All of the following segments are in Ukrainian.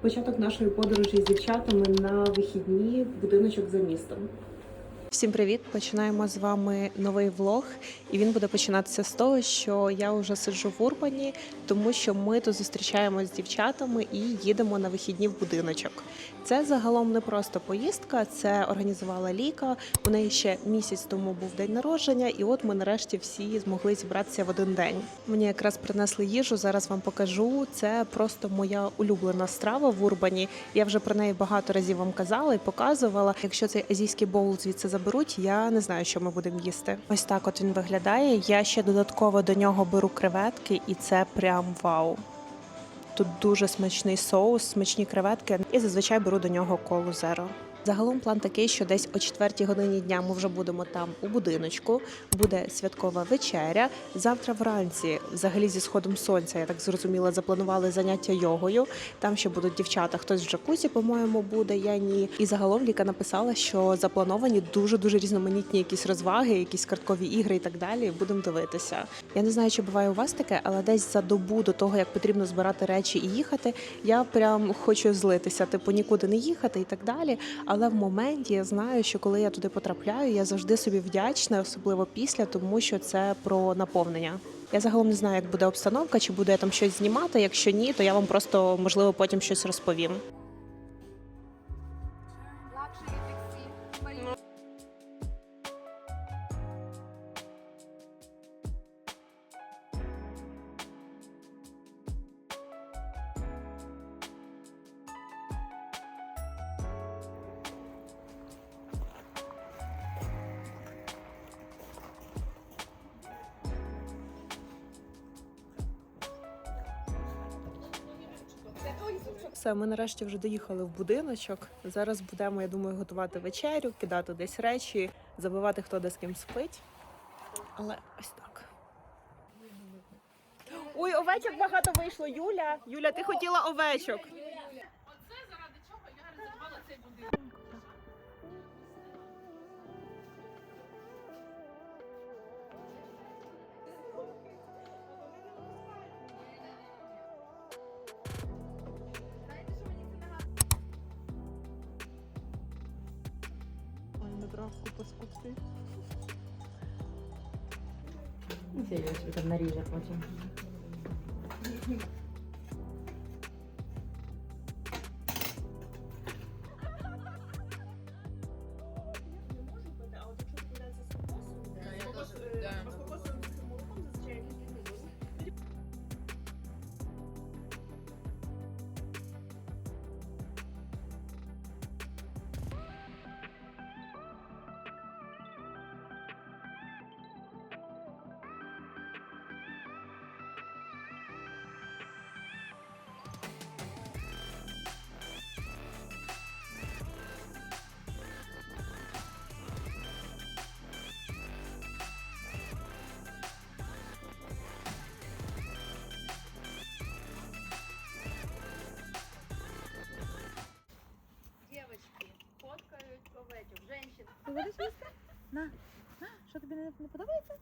Початок нашої подорожі з дівчатами на вихідні в будиночок за містом. Всім привіт! Починаємо з вами новий влог, і він буде починатися з того, що я вже сиджу в Урбані, тому що ми тут зустрічаємося з дівчатами і їдемо на вихідні в будиночок. Це загалом не просто поїздка, це організувала Ліка. У неї ще місяць тому був день народження, і от ми нарешті всі змогли зібратися в один день. Мені якраз принесли їжу. Зараз вам покажу. Це просто моя улюблена страва в Урбані. Я вже про неї багато разів вам казала і показувала. Якщо цей азійський боул звідси заберуть, я не знаю, що ми будемо їсти. Ось так от він виглядає. Я ще додатково до нього беру креветки, і це прям вау. Тут дуже смачний соус, смачні креветки, і зазвичай беру до нього колу зеро. Загалом план такий, що десь о 4 годині дня ми вже будемо там у будиночку. Буде святкова вечеря. Завтра вранці, взагалі зі сходом сонця, я так зрозуміла, запланували заняття йогою. Там ще будуть дівчата. Хтось в джакузі, по-моєму, буде. Я ні. І загалом Ліка написала, що заплановані дуже дуже різноманітні якісь розваги, якісь карткові ігри і так далі. Будемо дивитися. Я не знаю, чи буває у вас таке, але десь за добу до того, як потрібно збирати речі і їхати, я прям хочу злитися, типу нікуди не їхати і так далі. Але в моменті я знаю, що коли я туди потрапляю, я завжди собі вдячна, особливо після, тому що це про наповнення. Я загалом не знаю, як буде обстановка, чи буду я там щось знімати. Якщо ні, то я вам просто можливо потім щось розповім. Все, ми нарешті вже доїхали в будиночок. Зараз будемо, я думаю, готувати вечерю, кидати десь речі, забивати хто де з ким спить. Але ось так. Ой, овечок багато вийшло. Юля. Юля, ти хотіла овечок. Ой, набрав купу скупців. Серйозно, там наріже потім. не, не подобається?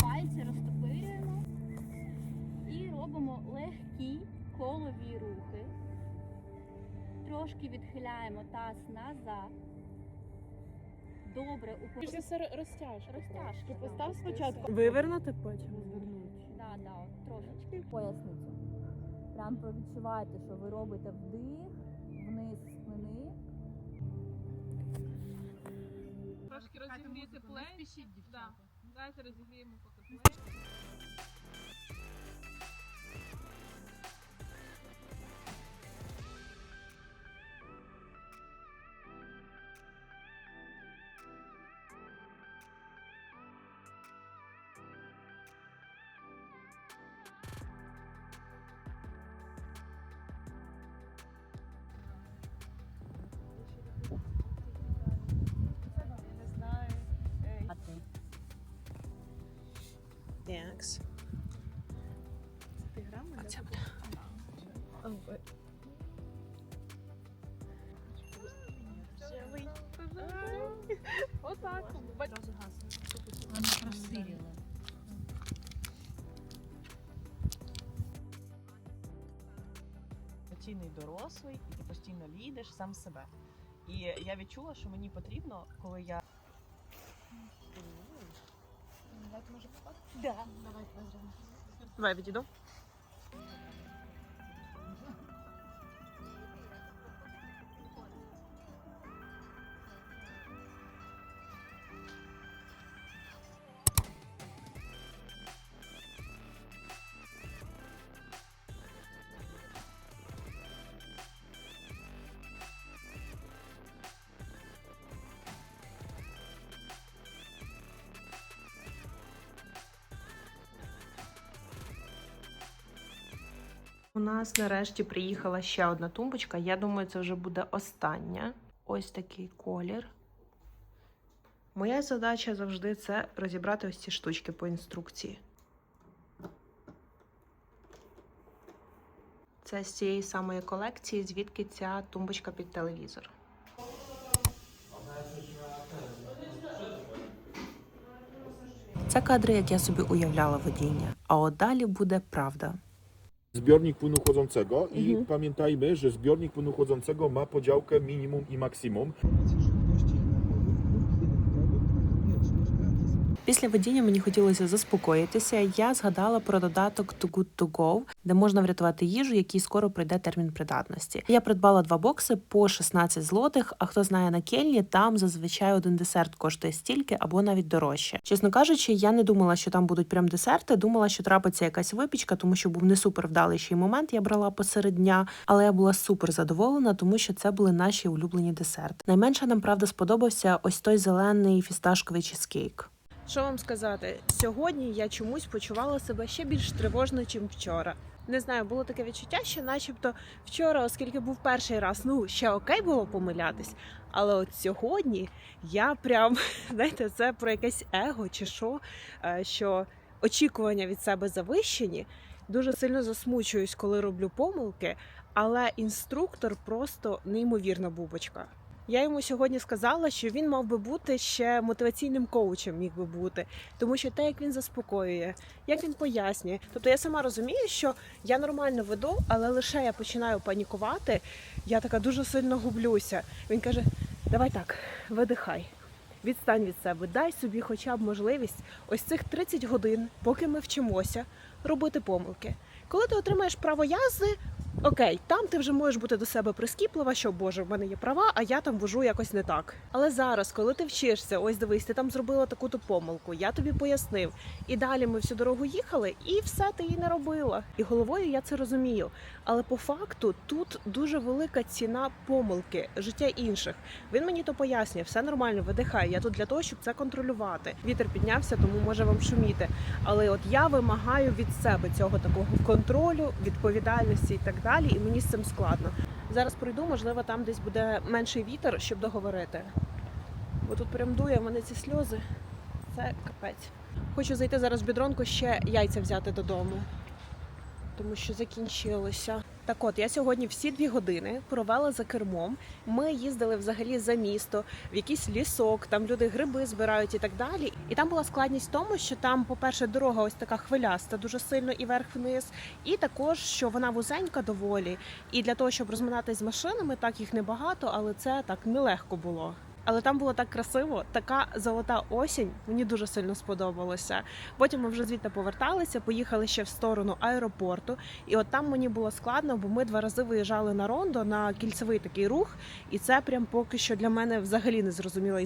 Пальці розтопирюємо і робимо легкі колові рухи. Трошки відхиляємо таз назад. Добре, упор... Це розтяжка. Розтяжка, постав спочатку. Вивернути потім. Да, да, от, трошечки. Поясницю. Прям відчуваєте, що ви робите вдих, вниз спини. Розігріти плечі. Да. Давайте розігріємо поки плечі. Фелікс. Оце. Отак. Вона розсиріла. Постійний дорослий, і ти постійно лідеш сам себе. І я відчула, що мені потрібно, коли я. Давай відійду. У нас нарешті приїхала ще одна тумбочка. Я думаю, це вже буде остання. Ось такий колір. Моя задача завжди це розібрати ось ці штучки по інструкції. Це з цієї самої колекції, звідки ця тумбочка під телевізор. Це кадри, як я собі уявляла водіння. А от далі буде правда. Zbiornik płynu chłodzącego i Mhm. pamiętajmy, że zbiornik płynu chłodzącego ma podziałkę minimum i maksimum. Після водіння мені хотілося заспокоїтися. Я згадала про додаток Too Good To Go, де можна врятувати їжу, який скоро пройде термін придатності. Я придбала два бокси по 16 злотих. А хто знає на кельні, там зазвичай один десерт коштує стільки або навіть дорожче. Чесно кажучи, я не думала, що там будуть прям десерти. Думала, що трапиться якась випічка, тому що був не супер вдалий момент. Я брала посеред дня, але я була супер задоволена, тому що це були наші улюблені десерти. Найменше нам правда сподобався ось той зелений фісташковий чизкейк. Що вам сказати? Сьогодні я чомусь почувала себе ще більш тривожно, ніж вчора. Не знаю, було таке відчуття, що, начебто, вчора, оскільки був перший раз, ну ще окей було помилятись. Але от сьогодні я прям знаєте, це про якесь его чи що, е, що очікування від себе завищені. Дуже сильно засмучуюсь, коли роблю помилки, але інструктор просто неймовірна бубочка. Я йому сьогодні сказала, що він мав би бути ще мотиваційним коучем, міг би бути, тому що те, як він заспокоює, як він пояснює. Тобто я сама розумію, що я нормально веду, але лише я починаю панікувати, я така дуже сильно гублюся. Він каже: Давай так, видихай, відстань від себе, дай собі хоча б можливість ось цих 30 годин, поки ми вчимося, робити помилки. Коли ти отримаєш право язди, Окей, там ти вже можеш бути до себе прискіплива, що Боже, в мене є права, а я там вожу якось не так. Але зараз, коли ти вчишся, ось дивись, ти там зробила таку-то помилку, я тобі пояснив. І далі ми всю дорогу їхали, і все ти її не робила. І головою я це розумію. Але по факту тут дуже велика ціна помилки, життя інших. Він мені то пояснює, все нормально, видихай. Я тут для того, щоб це контролювати. Вітер піднявся, тому може вам шуміти. Але от я вимагаю від себе цього такого контролю, відповідальності і так далі. І мені з цим складно. Зараз пройду, можливо, там десь буде менший вітер, щоб договорити. Бо тут прям дує мене ці сльози. Це капець. Хочу зайти зараз в бідронку ще яйця взяти додому, тому що закінчилося. Так от, я сьогодні всі дві години провела за кермом. Ми їздили взагалі за місто, в якийсь лісок, там люди гриби збирають і так далі. І там була складність в тому, що там, по-перше, дорога ось така хвиляста, дуже сильно і вверх-вниз, і також, що вона вузенька доволі. І для того, щоб розминатись з машинами, так їх небагато, але це так нелегко було. Але там було так красиво, така золота осінь. Мені дуже сильно сподобалося. Потім ми вже звідти поверталися, поїхали ще в сторону аеропорту. І от там мені було складно, бо ми два рази виїжджали на рондо на кільцевий такий рух, і це прям поки що для мене взагалі не зрозуміла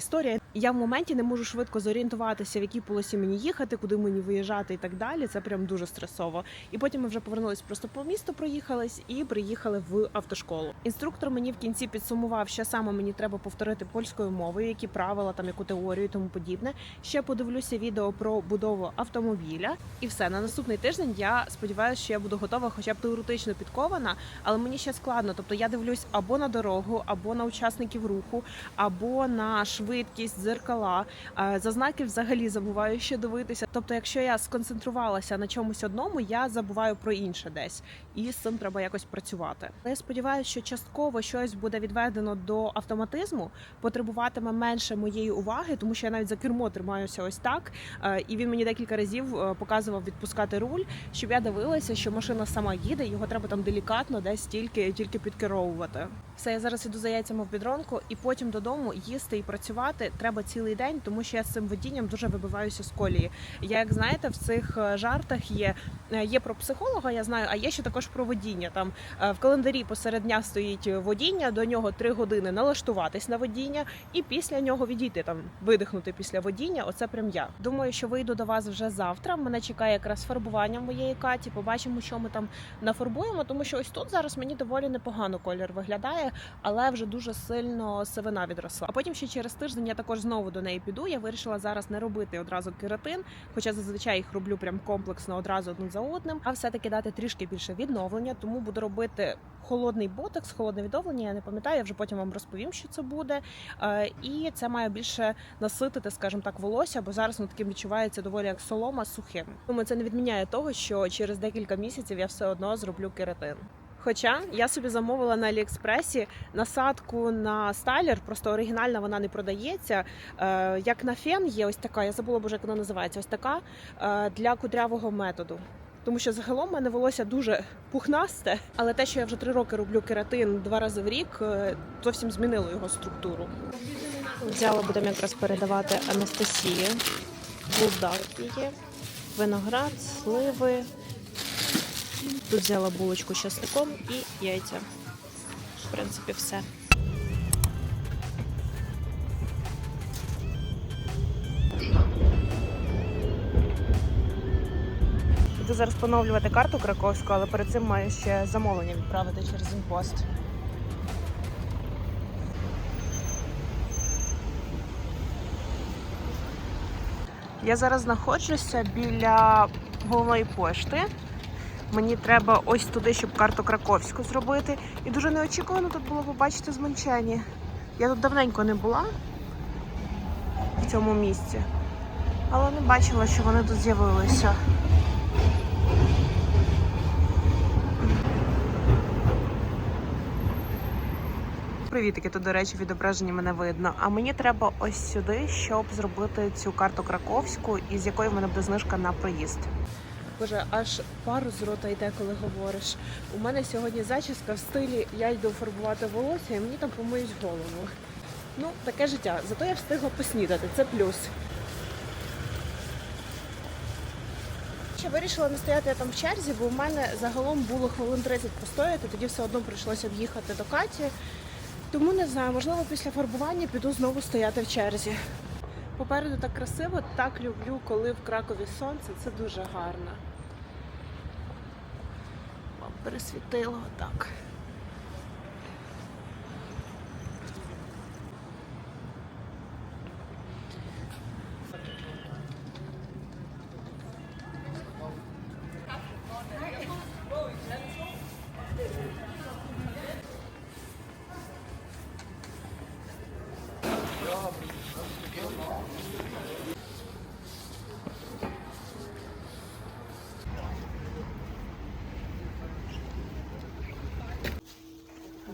Я в моменті не можу швидко зорієнтуватися, в якій полосі мені їхати, куди мені виїжджати і так далі. Це прям дуже стресово. І потім ми вже повернулись просто по місту, проїхались і приїхали в автошколу. Інструктор мені в кінці підсумував, що саме мені треба повторити польською мовою, які правила, там яку теорію і тому подібне. Ще подивлюся відео про будову автомобіля, і все на наступний тиждень. Я сподіваюся, що я буду готова, хоча б теоретично підкована, але мені ще складно. Тобто я дивлюсь або на дорогу, або на учасників руху, або на швидкість дзеркала. Е, За знаки взагалі забуваю ще дивитися. Тобто, якщо я сконцентрувалася на чомусь одному, я забуваю про інше десь, і з цим треба якось працювати. Я сподіваюся, що частково щось буде відведено до автоматизму, потребуватиме менше моєї уваги, тому що я навіть за кермо тримаюся ось так. Е, І він мені декілька разів е, показував відпускати руль, щоб я дивилася, що машина сама їде, його треба там делікатно десь тільки, тільки підкеровувати. Все, я зараз іду за яйцями в бідронку, і потім додому їсти і працювати треба цілий день, тому що я з цим водінням дуже вибиваюся з колії. Я, як знаєте, в цих е, жартах є, е, є про психолога, я знаю, а є ще також про водіння. Там е, в календарі посеред дня стоїть водіння, до нього три години налаштуватись на водіння, і після нього відійти там, видихнути після водіння. Оце прям я. Думаю, що вийду до вас вже завтра. Мене чекає якраз фарбування моєї каті. Побачимо, що ми там нафарбуємо, тому що ось тут зараз мені доволі непогано колір виглядає, але вже дуже сильно сивина відросла. А потім ще через тиждень я також знову до неї піду. Я вирішила зараз не робити одразу кератин, хоча зазвичай їх роблю прям комплексно одразу один за одним, а все-таки дати трішки більше відновлення. Тому буду робити холодний ботекс, холодне відновлення. Я не пам'ятаю, я вже потім вам розповім, що це буде. Е, І це має більше наситити, скажімо так, волосся, бо зараз воно таким відчувається доволі як солома сухим. Тому це не відміняє того, що через декілька місяців я все одно зроблю кератин. Хоча я собі замовила на Аліекспресі насадку на стайлер, просто оригінальна вона не продається. Е, як на фен є ось така, я забула боже, як вона називається, ось така е, для кудрявого методу. Тому що загалом в мене волосся дуже пухнасте, але те, що я вже три роки роблю кератин два рази в рік, е, зовсім змінило його структуру. Взяла будемо якраз передавати Анастасії. Булдак є, виноград, сливи. Тут взяла булочку з часником і яйця. В принципі, все. Буду зараз поновлювати карту краковську, але перед цим маю ще замовлення відправити через інпост. Я зараз знаходжуся біля головної пошти. Мені треба ось туди, щоб карту краковську зробити. І дуже неочікувано тут було побачити змончені. Я тут давненько не була в цьому місці, але не бачила, що вони тут з'явилися. Привітики, тут, до речі, відображені мене видно. А мені треба ось сюди, щоб зробити цю карту краковську, із якої в мене буде знижка на проїзд. Боже, аж пару з рота йде, коли говориш. У мене сьогодні зачіска в стилі я йду фарбувати волосся і мені там помиють голову. Ну, таке життя. Зато я встигла поснідати, це плюс. Ще вирішила не стояти я там в черзі, бо в мене загалом було хвилин 30 постояти, тоді все одно прийшлося в'їхати до Каті. Тому не знаю, можливо, після фарбування піду знову стояти в черзі. Попереду так красиво, так люблю, коли в Кракові сонце. Це дуже гарно. Вам пересвітило так.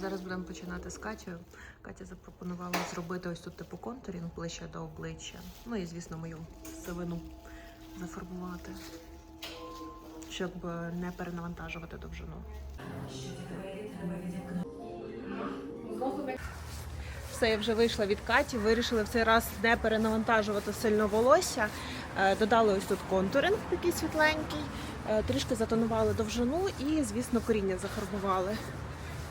Зараз будемо починати з Катєю. Катя запропонувала зробити ось тут типу контурінг ближче до обличчя. Ну і, звісно, мою сивину зафарбувати, щоб не перенавантажувати довжину. Все, я вже вийшла від Каті. Вирішили в цей раз не перенавантажувати сильно волосся. Е, Додали ось тут контуринг такий світленький, е, трішки затонували довжину і, звісно, коріння зафарбували.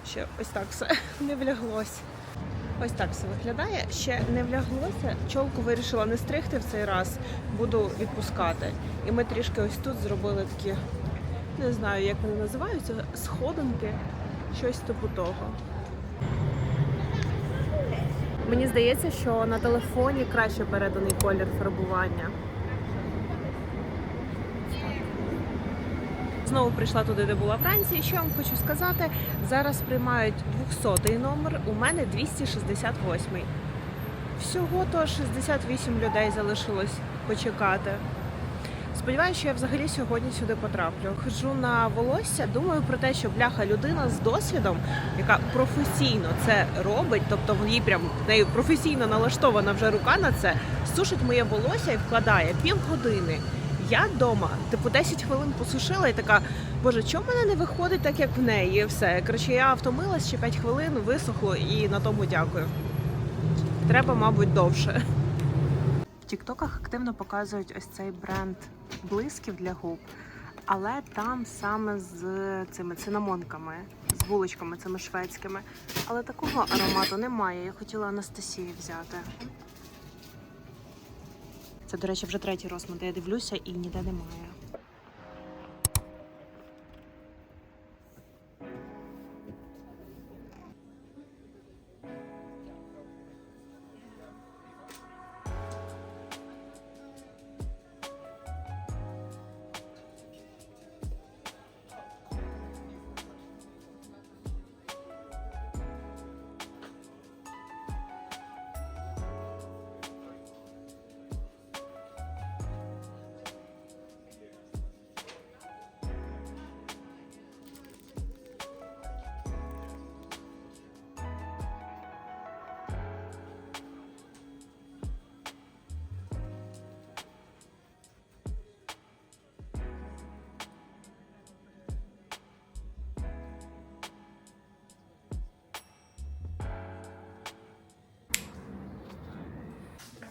Ще ось так все не вляглось. Ось так все виглядає. Ще не вляглося. Чолку вирішила не стригти в цей раз, буду відпускати. І ми трішки ось тут зробили такі, не знаю, як вони називаються, сходинки, щось типу того. Мені здається, що на телефоні краще переданий колір фарбування. Знову прийшла туди, де була Франція. Що я вам хочу сказати? Зараз приймають 200-й номер, у мене 268-й. Всього то 68 людей залишилось почекати. Сподіваюся, що я взагалі сьогодні сюди потраплю. Ходжу на волосся, думаю про те, що бляха людина з досвідом, яка професійно це робить, тобто в їй прям в неї професійно налаштована вже рука на це, сушить моє волосся і вкладає півгодини. Я вдома, типу 10 хвилин посушила і така, боже, чому мене не виходить так, як в неї? І все. Коротше, я втомилась ще 5 хвилин, висохло і на тому дякую. Треба, мабуть, довше. В Тіктоках активно показують ось цей бренд блисків для губ, але там саме з цими цинамонками, з вуличками цими шведськими. Але такого аромату немає. Я хотіла Анастасії взяти. Це, до речі, вже третій розмір, де я дивлюся і ніде немає.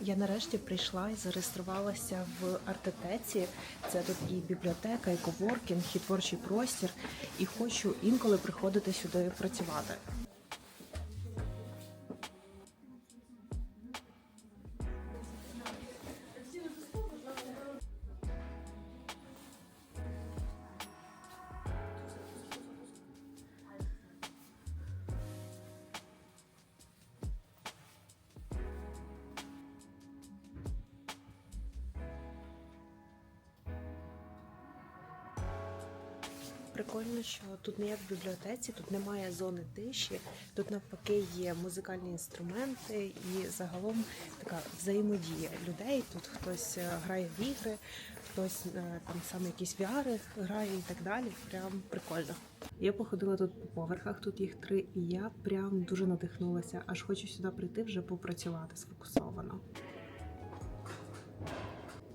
Я нарешті прийшла і зареєструвалася в артетеці. Це тут і бібліотека, і коворкінг, і творчий простір. І хочу інколи приходити сюди працювати. Не як в бібліотеці, тут немає зони тиші, тут навпаки є музикальні інструменти і загалом така взаємодія людей. Тут хтось е, грає в ігри, хтось е, там саме якісь VR грає і так далі. Прям прикольно. Я походила тут по поверхах, тут їх три, і я прям дуже надихнулася. Аж хочу сюди прийти вже попрацювати сфокусовано.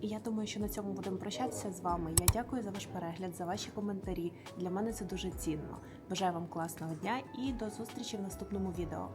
І я думаю, що на цьому будемо прощатися з вами. Я дякую за ваш перегляд, за ваші коментарі. Для мене це дуже цінно. Бажаю вам класного дня і до зустрічі в наступному відео.